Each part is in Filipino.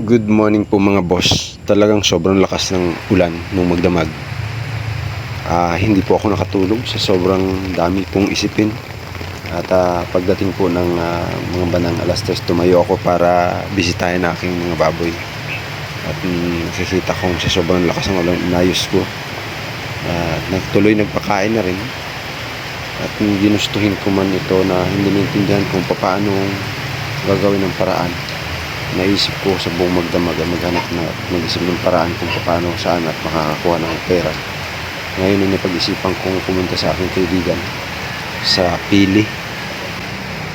Good morning po mga boss. Talagang sobrang lakas ng ulan nung magdamag. Ah, hindi po ako nakatulog sa sobrang dami kong isipin. At ah, pagdating po ng ah, mga bandang alas 3, tumayo ako para bisitahin aking mga baboy. At mm, nakikita kong sa sobrang lakas ng ulan, inayos ko. At nagtuloy nagpakain na rin. At mm, ginustuhin ko man ito na hindi naintindihan kung paano gagawin ng paraan naisip ko sa buong magdamag ay maghanap na at mag-isip ng paraan kung paano saan at makakakuha ng pera. Ngayon ay napag-isipan kong pumunta sa aking kaibigan sa Pili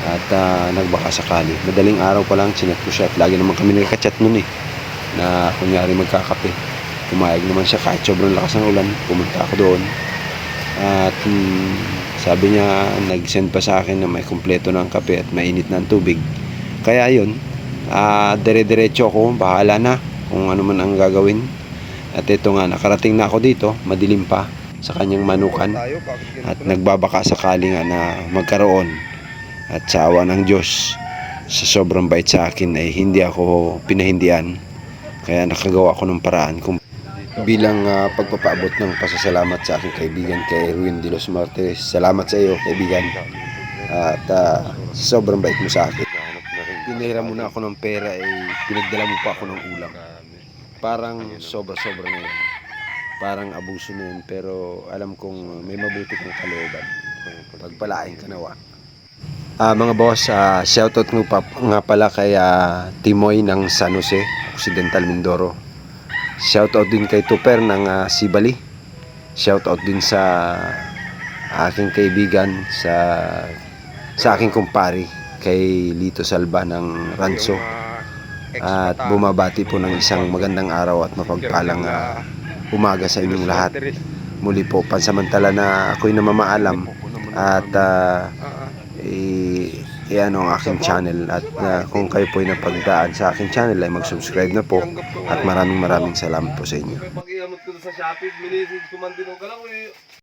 at ah, nagbaka sakali. Madaling araw pa lang, chinek ko siya at lagi naman kami nagka-chat nun eh na kunyari magkakape. Pumayag naman siya kahit sobrang lakas ng ulan, pumunta ako doon. At mm, sabi niya, nag-send pa sa akin na may kumpleto ng kape at mainit na tubig. Kaya yun, ah dire-diretso ako, bahala na kung ano man ang gagawin. At ito nga, nakarating na ako dito, madilim pa sa kanyang manukan. At nagbabaka sakali nga na magkaroon at sa awa ng Diyos. Sa sobrang bait sa akin ay hindi ako pinahindian kaya nakagawa ako ng paraan kung bilang ah, pagpapaabot ng pasasalamat sa aking kaibigan kay Ruin de los Martires. Salamat sa iyo kaibigan. At ah, sobrang bait mo sa akin pinahira mo na ako ng pera eh pinagdala mo pa ako ng ulam. Parang sobra-sobra na yun. Parang abuso na yun pero alam kong may mabuti kang kalooban. Pagpalain ka nawa. Ah, mga boss, ah, shoutout nga, pa, nga pala kay ah, Timoy ng San Jose, Occidental Mindoro. Shoutout din kay Tuper ng ah, Sibali. Shoutout din sa aking kaibigan sa sa aking kumpari kay Lito Salba ng Ranso. At bumabati po ng isang magandang araw at mapagpalang ah, umaga sa inyong lahat. Muli po, pansamantala na ako'y namamaalam at ah, i, ano ang aking channel at ah, kung kayo po ay napagdaan sa aking channel ay mag-subscribe na po at maraming maraming salamat po sa inyo. Pag iamot ko sa Shopee, minisid ko man din lang eh.